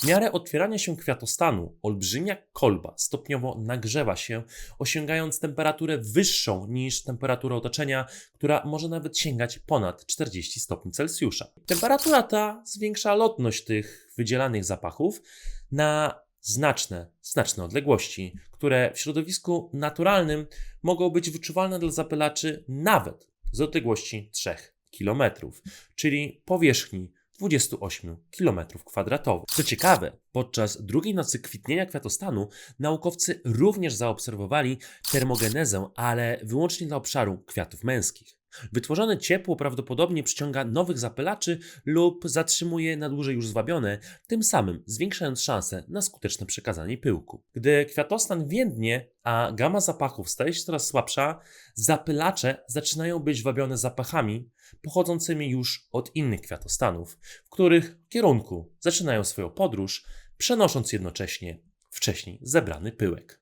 W miarę otwierania się kwiatostanu olbrzymia kolba stopniowo nagrzewa się, osiągając temperaturę wyższą niż temperatura otoczenia, która może nawet sięgać ponad 40 stopni Celsjusza. Temperatura ta zwiększa lotność tych wydzielanych zapachów na znaczne, znaczne odległości, które w środowisku naturalnym mogą być wyczuwalne dla zapylaczy nawet z odległości 3 km, czyli powierzchni 28 km2. Co ciekawe, podczas drugiej nocy kwitnienia kwiatostanu naukowcy również zaobserwowali termogenezę, ale wyłącznie dla obszaru kwiatów męskich. Wytworzone ciepło prawdopodobnie przyciąga nowych zapylaczy lub zatrzymuje na dłużej już zwabione, tym samym zwiększając szanse na skuteczne przekazanie pyłku. Gdy kwiatostan więdnie, a gama zapachów staje się coraz słabsza, zapylacze zaczynają być wabione zapachami pochodzącymi już od innych kwiatostanów, w których kierunku zaczynają swoją podróż, przenosząc jednocześnie wcześniej zebrany pyłek.